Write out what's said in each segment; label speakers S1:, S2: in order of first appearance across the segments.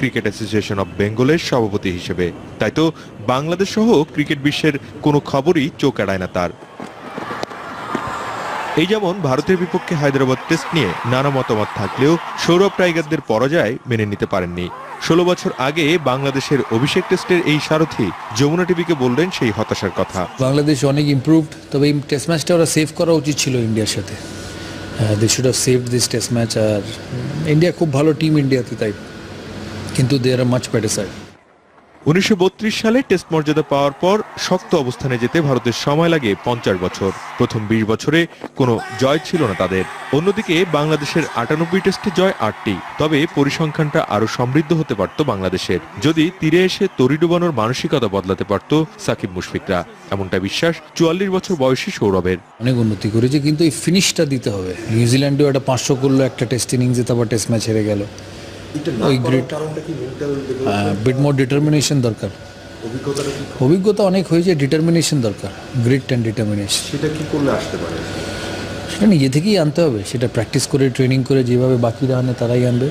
S1: Cricket association of বেঙ্গলের সভাপতি হিসেবে। তাই তো বাংলাদেশ সহ ক্রিকেট বিশ্বের কোনো খবরই চোখ এড়ায় না তার। এই যেমন ভারতের বিপক্ষে হায়দ্রাবাদ টেস্ট নিয়ে নানা মতামত থাকলেও সৌরভ টাইগারদের পরাজয় মেনে নিতে পারেননি। ষোলো বছর আগে বাংলাদেশের অভিষেক টেস্টের এই সারথি যমুনা টিভিকে বললেন সেই হতাশার কথা।
S2: বাংলাদেশ অনেক ইমপ্রুভড তবে এই টেস্ট ম্যাচটা ওরা সেভ করা উচিত ছিল ইন্ডিয়ার সাথে। They should have save this test match R India খুব ভালো টিম ইন্ডিয়াতে, তাই কিন্তু they are much better side
S1: উনিশশো সালে টেস্ট মর্যাদা পাওয়ার পর শক্ত অবস্থানে যেতে ভারতের সময় লাগে পঞ্চাশ বছর। প্রথম বিশ বছরে কোনো জয় ছিল না তাদের। অন্যদিকে বাংলাদেশের আটানব্বই টেস্টে জয় আটটি। তবে পরিসংখ্যানটা আরও সমৃদ্ধ হতে পারত বাংলাদেশের। যদি তীরে এসে তরি ডুবানোর মানসিকতা বদলাতে পারত সাকিব মুশফিকরা। এমনটা বিশ্বাস চুয়াল্লিশ বছর বয়সী সৌরভের।
S2: অনেক উন্নতি করেছে কিন্তু এই ফিনিশটা দিতে হবে। নিউজিল্যান্ডেও একটা পাঁচশো করল একটা টেস্ট ইনিংসে তারপর টেস্ট ম্যাচ হেরে গেল। ওই গ্রেট বিট মোর ডিটারমিনেশন দরকার। অভিজ্ঞতা অনেক হয়েছে ডিটারমিনেশন দরকার গ্রিট অ্যান্ড ডিটারমিনেশন
S3: সেটা কি করলে আসতে পারে?
S2: সেটা নিজে থেকেই আনতে হবে সেটা প্র্যাকটিস করে ট্রেনিং করে যেভাবে বাকিরা আনে তারাই আনবে।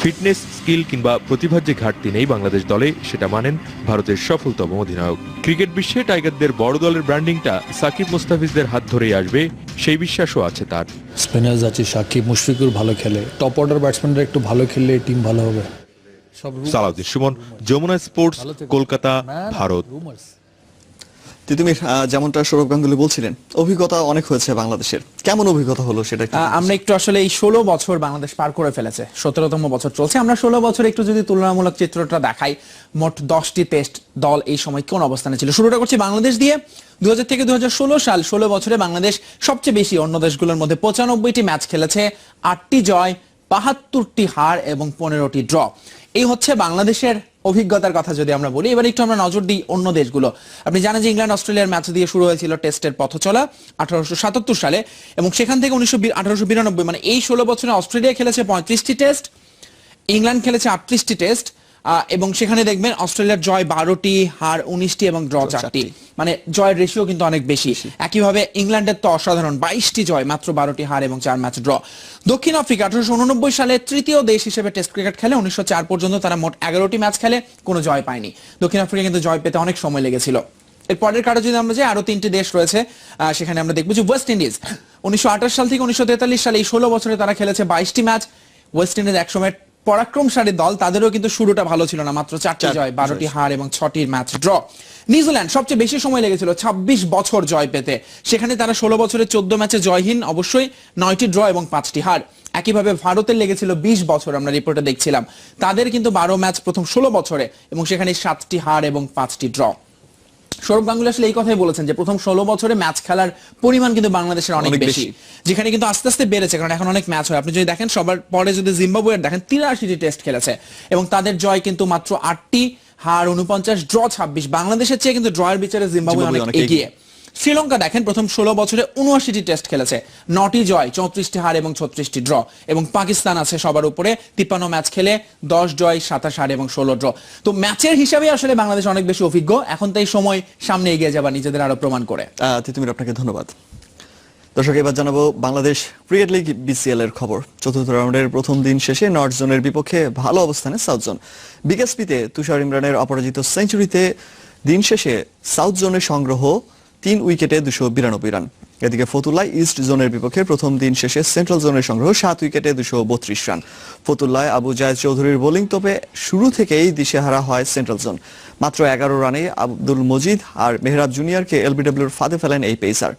S1: ফিটনেস স্কিল কিংবা প্রতিভার যে ঘাটতি নেই বাংলাদেশ দলে সেটা মানেন ভারতের সফলতম অধিনায়ক। ক্রিকেট বিশ্বে টাইগারদের বড় দলের ব্র্যান্ডিংটা সাকিব মুস্তাফিজদের হাত ধরেই আসবে সেই বিশ্বাসও আছে তার।
S2: স্পিনার্স আছে সাকিব মুশফিকুর ভালো খেলে। টপ অর্ডার ব্যাটসম্যানরা একটু ভালো খেললে টিম ভালো হবে।
S1: সালাউদ্দিন সুমন যমুনা স্পোর্টস কলকাতা ভারত।
S4: তিতুমির যেমনটা সৌরভ গাঙ্গুলি বলছিলেন অভিজ্ঞতা অনেক হয়েছে বাংলাদেশের। কেমন অভিজ্ঞতা হলো সেটা
S5: আমরা একটু আসলে এই ষোলো বছর বাংলাদেশ পার করে ফেলেছে সতেরোতম বছর চলছে। আমরা ষোলো বছর একটু যদি তুলনামূলক চিত্রটা দেখাই মোট দশটি টেস্ট দল এই সময় কোন অবস্থানে ছিল? শুরুটা করছি বাংলাদেশ দিয়ে। দুই হাজার থেকে দু হাজার ষোলো সাল ষোলো বছরে বাংলাদেশ সবচেয়ে বেশি অন্য দেশগুলোর মধ্যে পঁচানব্বইটি ম্যাচ খেলেছে আটটি জয় বাহাত্তরটি হার এবং পনেরোটি ড্র। এই হচ্ছে বাংলাদেশের অভিজ্ঞতার কথা যদি আমরা বলি, এবার একটু আমরা নজর দিই অন্য দেশগুলো। আপনি জানেন যে ইংল্যান্ড, অস্ট্রেলিয়ার ম্যাচ দিয়ে শুরু হয়েছিল টেস্টের পথ চলা আঠারোশো সাতাত্তর সালে এবং সেখান থেকে উনিশশো আঠারোশো মানে এই ষোলো বছরে অস্ট্রেলিয়া খেলেছে পঁয়ত্রিশটি টেস্ট, ইংল্যান্ড খেলেছে আটত্রিশটি টেস্ট এবং সেখানে দেখবেন অস্ট্রেলিয়ার জয় বারোটি হার উনিশটি এবং ড্র চারটি। মানে জয়ের রেশিও কিন্তু অনেক বেশি। একইভাবে ইংল্যান্ডের তো অসাধারণ বাইশটি জয় মাত্র বারোটি হার এবং চার ম্যাচ ড্র দক্ষিণ আফ্রিকা আঠারোশো উননব্বই সালে তৃতীয় দেশ হিসেবে টেস্ট ক্রিকেট খেলে উনিশশো চার পর্যন্ত তারা মোট এগারোটি ম্যাচ খেলে কোনো জয় পায়নি। দক্ষিণ আফ্রিকা কিন্তু জয় পেতে অনেক সময় লেগেছিল। এর পরের কার্ডে যদি আমরা যাই আরও তিনটি দেশ রয়েছে। আহ, সেখানে আমরা দেখব যে ওয়েস্ট ইন্ডিজ উনিশশো আঠাশ সাল থেকে উনিশশো সালে এই ষোলো বছরে তারা খেলেছে বাইশটি ম্যাচ ওয়েস্ট ইন্ডিজ একসময় পরাক্রমশালী দল তাদেরও কিন্তু শুরুটা ভালো ছিল না। মাত্র চারটি জয় বারোটি হার এবং ছটির ম্যাচ ড্র। নিউজিল্যান্ড সবচেয়ে বেশি সময় লেগেছিল ২৬ বছর জয় পেতে। সেখানে তারা ষোলো বছরে চোদ্দ ম্যাচে জয়হীন অবশ্যই নয়টি ড্র এবং পাঁচটি হার। একইভাবে ভারতের লেগেছিল ২০ বছর আমরা রিপোর্টে দেখছিলাম। তাদের কিন্তু বারো ম্যাচ প্রথম ষোলো বছরে এবং সেখানে সাতটি হার এবং পাঁচটি ড্র। সৌরভ গাঙ্গুলি আসলে এই কথাই বলেছেন যে প্রথম ষোলো বছরে ম্যাচ খেলার পরিমাণ কিন্তু বাংলাদেশের অনেক বেশি। যেখানে কিন্তু আস্তে আস্তে বেড়েছে কারণ এখন অনেক ম্যাচ হয়। আপনি যদি দেখেন সবার পরে যদি জিম্বাবুয়ের দেখেন তিরাশিটি টেস্ট খেলেছে। এবং তাদের জয় কিন্তু মাত্র আটটি হার উনপঞ্চাশ ড্র ছাব্বিশ। বাংলাদেশের চেয়ে কিন্তু ড্রয়ের বিচারে জিম্বাবুয়ে অনেক এগিয়ে। শ্রীলঙ্কা দেখেন প্রথম ষোলো বছরে উনআশিটি টেস্ট খেলেছে। নটি জয়, চৌত্রিশটি হার এবং ছত্রিশটি ড্র। এবং পাকিস্তান আছে সবার উপরে, তিপ্পান্ন ম্যাচ খেলে দশ জয়, সাতাশ হার এবং ষোলো ড্র। তো ম্যাচের হিসাবে আসলে বাংলাদেশ অনেক বেশি অভিজ্ঞ। এখন তাই সময় সামনে এগিয়ে যাবা নিজেদের আরও প্রমাণ করে।
S4: তিতুমির, আপনাকে ধন্যবাদ। দর্শক, এবার জানাব বাংলাদেশ ক্রিকেট লিগ বিসিএল এর খবর। চতুর্থ রাউন্ডের প্রথম দিন শেষে নর্থ জোনের বিপক্ষে ভালো অবস্থানে সাউথ জোন। বিকেএসপিতে তুষার ইমরানের অপরাজিত সেঞ্চুরিতে দিন শেষে সাউথ জোনের সংগ্রহ তিন উইকেটে দুশো বিরানব্বই রান। এদিকে ফতুল্লায় ইস্ট জোনের বিপক্ষে প্রথম দিন শেষে সেন্ট্রাল জোনের সংগ্রহ সাত উইকেটে দুশো বত্রিশ রান। ফতুল্লায় আবু জায়দ চৌধুরীর বোলিং তোপে শুরু থেকেই দিশেহারা হয় সেন্ট্রাল জোন। মাত্র এগারো রানে আব্দুল মজিদ আর মেহরাব জুনিয়রকে এলবিডব্লিউর ফাঁদে ফেলেন এই পেসার।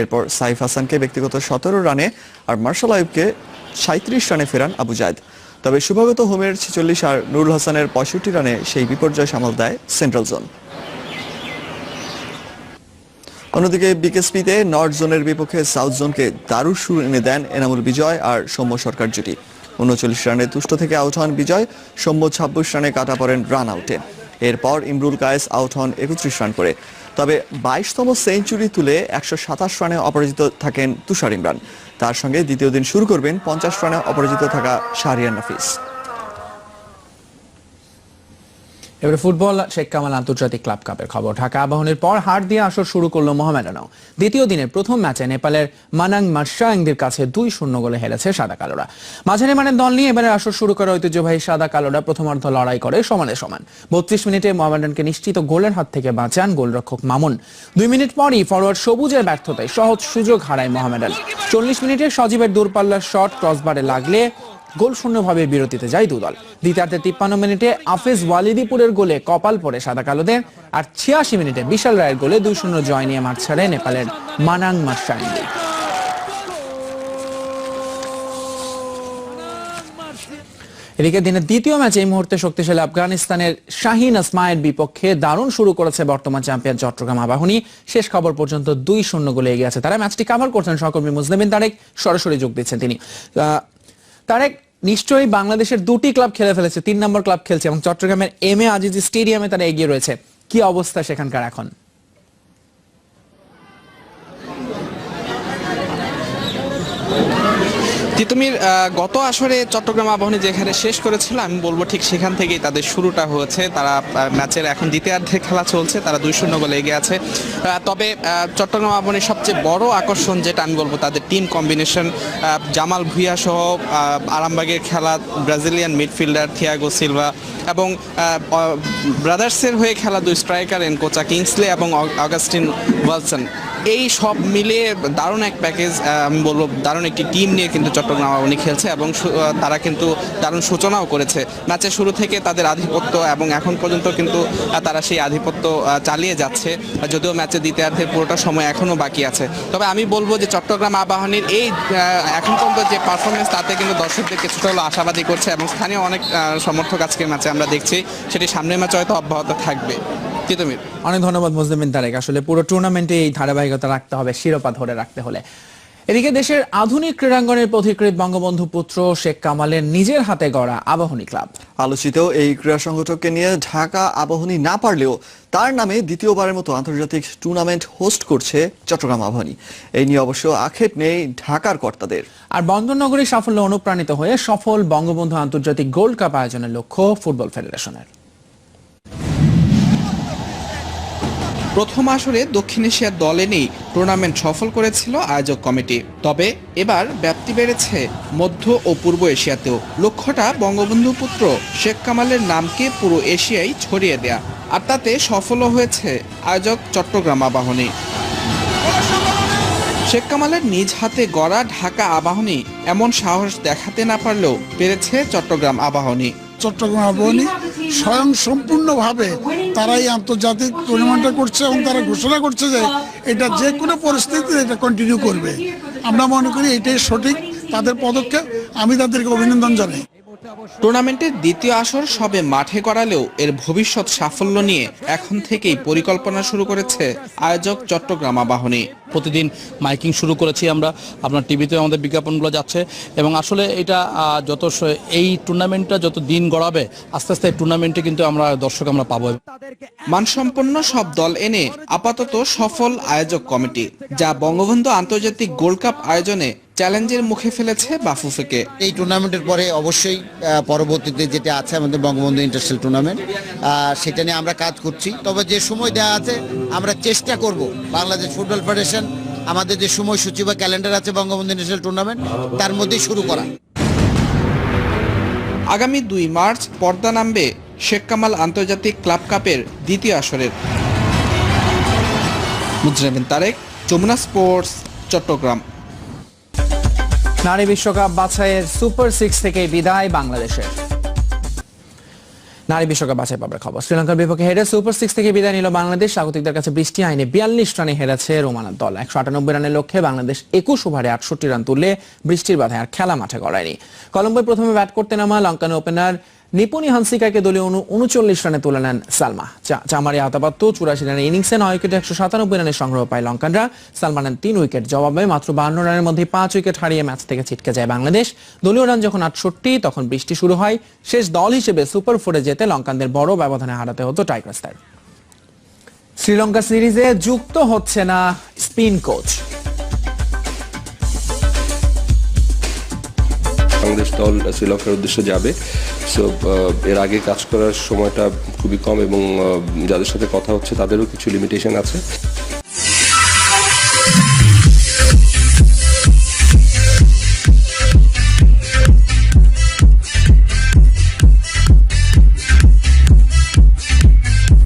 S4: এরপর সাইফ হাসানকে ব্যক্তিগত সতেরো রানে আর মার্শাল আইবকে সাঁত্রিশ রানে ফেরান আবু জায়দ। তবে শুভাগত হোমের ছেচল্লিশ আর নুরুল হাসানের পঁয়ষট্টি রানে সেই বিপর্যয় সামাল দেয় সেন্ট্রাল জোন। অন্যদিকে বিকেএসপিতে নর্থ জোনের বিপক্ষে সাউথ জোনকে দারুণ সুর এনে দেন এনামুল বিজয় আর সৌম্য সরকার জুটি। উনচল্লিশ রানে তুষ্ট থেকে আউট হন বিজয়, সৌম্য ছাব্বিশ রানে কাটা পড়েন রান আউটে। এরপর ইমরুল কায়েস আউট হন একত্রিশ রান করে। তবে বাইশতম সেঞ্চুরি তুলে একশো সাতাশ রানে অপরাজিত থাকেন তুষার ইমরান। তার সঙ্গে দ্বিতীয় দিন শুরু করবেন পঞ্চাশ রানে অপরাজিত থাকা শাহরিয়ার নাফিস।
S5: এবারে ফুটবল, শেখ কামাল আন্তর্জাতিক ক্লাব কাপের খবর। ঢাকা আবাহনের পর হার দিয়ে আসর শুরু করল মোহামেডানও। দ্বিতীয় দিনের প্রথম ম্যাচে নেপালের মানাং মার্শাংদের কাছে দুই শূন্য গোলে হেরেছে সাদা কালোরা। মাঝারি মানের দল নিয়ে, এবারে আসর শুরু করে ঐতিহ্যবাহী সাদা কালোরা প্রথমার্ধ লড়াই করে সমানে সমান। বত্রিশ মিনিটে মোহামেডানকে নিশ্চিত গোলের হাত থেকে বাঁচান গোলরক্ষক মামুন। দুই মিনিট পরই ফরওয়ার্ড সবুজের ব্যর্থতায় সহজ সুযোগ হারায় মোহামেডান। চল্লিশ মিনিটে সজীবের দূরপাল্লার শট ক্রসবারে লাগলে গোল শূন্যভাবে বিরতিতে যায় দুদল। দ্বিতীয়ার্ধে তিপ্পান্ন মিনিটে আফেজ ওয়ালিদিপুরের গোলে কপাল পড়ে সাদা কালোদের আর ছিয়াশি মিনিটে বিশাল রায়ের গোলে দুই শূন্য জয় নিয়ে মাঠ ছাড়ে নেপালের মানাং মার্শাইন্দি এদিকে দিনের দ্বিতীয় ম্যাচে এই মুহূর্তে শক্তিশালী আফগানিস্তানের শাহিন আসমায়ের বিপক্ষে দারুণ শুরু করেছে বর্তমান চ্যাম্পিয়ন চট্টগ্রাম আবাহনী। শেষ খবর পর্যন্ত দুই শূন্য গোলে এগিয়ে আছে। তারা ম্যাচটি কাভার করছেন সহকর্মী মুসলিমিন তারেক। সরাসরি যোগ দিচ্ছেন তিনি। তারেক নিশ্চয়ই বাংলাদেশের দুটি ক্লাব খেলে ফেলেছে, তিন নম্বর ক্লাব খেলছে এবং চট্টগ্রামের এম এ আজিজ স্টেডিয়ামে তারা এগিয়ে রয়েছে। কি অবস্থা সেখানকার এখন?
S3: তিতুমির গত আসরে চট্টগ্রাম আবাহনী যেখানে শেষ করেছিল, আমি বলব ঠিক সেখান থেকেই তাদের শুরুটা হয়েছে। তারা ম্যাচের এখন দ্বিতীয়ার্ধে খেলা চলছে, তারা দুই শূন্য গোলে এগিয়ে আছে। তবে চট্টগ্রাম আবাহনীর সবচেয়ে বড় আকর্ষণ যেটা আমি বলব, তাদের টিম কম্বিনেশন জামাল ভুইয়া সহ আরামবাগের খেলা, ব্রাজিলিয়ান মিডফিল্ডার থিয়াগো সিলভা এবং ব্রাদার্সের হয়ে খেলা দুই স্ট্রাইকার এন কোচা কিংসলে এবং অগ- অগাস্টিন ওয়ালসন। এই সব মিলিয়ে দারুণ এক প্যাকেজ আমি বলব দারুণ একটি টিম নিয়ে কিন্তু চট্টগ্রাম আবাহনী খেলছে এবং তারা কিন্তু দারুণ সূচনাও করেছে। ম্যাচের শুরু থেকে তাদের আধিপত্য এবং এখন পর্যন্ত কিন্তু তারা সেই আধিপত্য চালিয়ে যাচ্ছে। যদিও ম্যাচের দ্বিতীয়ার্ধের পুরোটা সময় এখনও বাকি আছে। তবে আমি বলব যে চট্টগ্রাম আবাহনীর এই এখন পর্যন্ত যে পারফরমেন্স তাতে কিন্তু দর্শকদের কিছুটা হলো আশাবাদী করছে এবং স্থানীয় অনেক সমর্থক আজকের ম্যাচে আমরা দেখছি, সেটি সামনের ম্যাচে হয়তো অব্যাহত থাকবে।
S5: অনেক ধন্যবাদ মুসলিমিন তারেক। আসলে পুরো টুর্নামেন্টে এই ধারাবাহিকতা রাখতে হবে, শিরোপা ধরে রাখতে হলে। এদিকে দেশের আধুনিক ক্রীড়াঙ্গনের পথিকৃত বঙ্গবন্ধু পুত্র শেখ কামালের নিজের হাতে গড়া আবাহনী ক্লাব।
S4: আলোচিত এই ক্রীড়া সংগঠককে নিয়ে ঢাকা আবাহনী না পারলেও তার নামে দ্বিতীয়বারের মতো আন্তর্জাতিক টুর্নামেন্ট হোস্ট করছে চট্টগ্রাম আবাহনী। এই নিয়ে অবশ্য আক্ষেপ নেই ঢাকার কর্তাদের।
S5: আর বন্দরনগরীর সাফল্য অনুপ্রাণিত হয়ে সফল বঙ্গবন্ধু আন্তর্জাতিক গোল্ড কাপ আয়োজনের লক্ষ্য ফুটবল ফেডারেশনের।
S3: প্রথম আসরে দক্ষিণ এশিয়ার দল এনেই টুর্নামেন্ট সফল করেছিল আয়োজক কমিটি। তবে এবার ব্যাপ্তি বেড়েছে মধ্য ও পূর্ব এশিয়াতেও। লক্ষ্যটা বঙ্গবন্ধু পুত্র শেখ কামালের নামকে পুরো এশিয়ায় ছড়িয়ে দেয়া। আর তাতে সফলও হয়েছে আয়োজক চট্টগ্রাম আবাহনী। শেখ কামালের নিজ হাতে গড়া ঢাকা আবাহনী এমন সাহস দেখাতে না পারলেও পেরেছে চট্টগ্রাম আবাহনী।
S6: চট্টগ্রাম আবাহনী স্বয়ং সম্পূর্ণভাবে তারাই আন্তর্জাতিক টুর্নামেন্টটা করছে এবং তারা ঘোষণা করছে যে এটা যে কোনো পরিস্থিতিতে এটা কন্টিনিউ করবে। আমরা মনে করি এটাই সঠিক তাদের পদক্ষেপ। আমি তাদেরকে অভিনন্দন জানাই।
S3: টুর্নামেন্টের দ্বিতীয় আসর সবে মাঠে করালেও এর ভবিষ্যৎ সাফল্য নিয়ে এখন থেকেই পরিকল্পনা শুরু করেছে আয়োজক চট্টগ্রাম আবাহনী।
S7: প্রতিদিন মাইকিং শুরু করেছি আমরা। আপনার টিভিতে আমাদের বিজ্ঞাপনগুলো যাচ্ছে। এবং আসলে এটা যত এই টুর্নামেন্টটা যত দিন গড়াবে আস্তে আস্তে টুর্নামেন্টে কিন্তু আমরা দর্শক আমরা পাবো।
S3: মানসম্পন্ন সব দল এনে আপাতত সফল আয়োজক কমিটি যা বঙ্গবন্ধু আন্তর্জাতিক গোল্ড কাপ আয়োজনে চ্যালেঞ্জের মুখে ফেলেছে বাফুফেকে।
S8: এই টুর্নামেন্টের পরে অবশ্যই আহ, পরবর্তীতে যেটা আছে আমাদের বঙ্গবন্ধু ইন্টারন্যাশনাল টুর্নামেন্ট আহ, সেটা নিয়ে আমরা কাজ করছি। তবে যে সময় দেওয়া আছে আমরা চেষ্টা করব বাংলাদেশ ফুটবল ফেডারেশন আমাদের যে সময়সূচি বা ক্যালেন্ডার আছে বঙ্গবন্ধু ন্যাশনাল টুর্নামেন্ট তার মধ্যেই শুরু করা।
S3: আগামী দুই মার্চ পর্দা নামবে শেখ কামাল আন্তর্জাতিক ক্লাব কাপের দ্বিতীয় আসরের। মুজরাবিন তারেক যমুনা স্পোর্টস চট্টগ্রাম।
S5: নারী বিশ্বকাপ বাছাইয়ের সুপার সিক্স থেকে বিদায় বাংলাদেশের। নারী বিশ্বকাপ বাছাই পাবার খবর। শ্রীলঙ্কার বিপক্ষে হেরে সুপার সিক্স থেকে বিদায় নিল বাংলাদেশ। স্বাগতিকদের কাছে বৃষ্টি আইনে বিয়াল্লিশ রানে হেরেছে রোমানার দল। একশো আটানব্বই রানের লক্ষ্যে বাংলাদেশ একুশ ওভারে আটষট্টি রান তুললে বৃষ্টির বাধায় আর খেলা মাঠে গড়ায়নি। কলম্বোয় প্রথমে ব্যাট করতে নামা লঙ্কান ওপেনার নিপুনি হানসিকাকে উন- উনচল্লিশ রানে তুলে নেন সালমা। চামারি আতাপাত্ত চুরাশি রানের ইনিংসে নয় উইকেটে একশো সাতানব্বই রানের সংগ্রহ পায় লঙ্কানরা। সালমান নেন তিন উইকেট, জবাবে মাত্র বান্ন রানের মধ্যে পাঁচ উইকেট হারিয়ে ম্যাচ থেকে ছিটকে যায় বাংলাদেশ। দলীয় রান যখন আটষট্টি, তখন বৃষ্টি শুরু হয়। শেষ দল হিসেবে সুপার ফোরে যেতে লঙ্কানদের বড় ব্যবধানে হারাতে হতো টাইগার্সদের। শ্রীলঙ্কা সিরিজে যুক্ত হচ্ছে না স্পিন কোচ।
S9: বাংলাদেশ দল শ্রীলঙ্কার উদ্দেশ্যে যাবে। সো এর আগে কাজ করার সময়টা খুবই কম এবং যাদের সাথে কথা হচ্ছে তাদেরও কিছু লিমিটেশন আছে।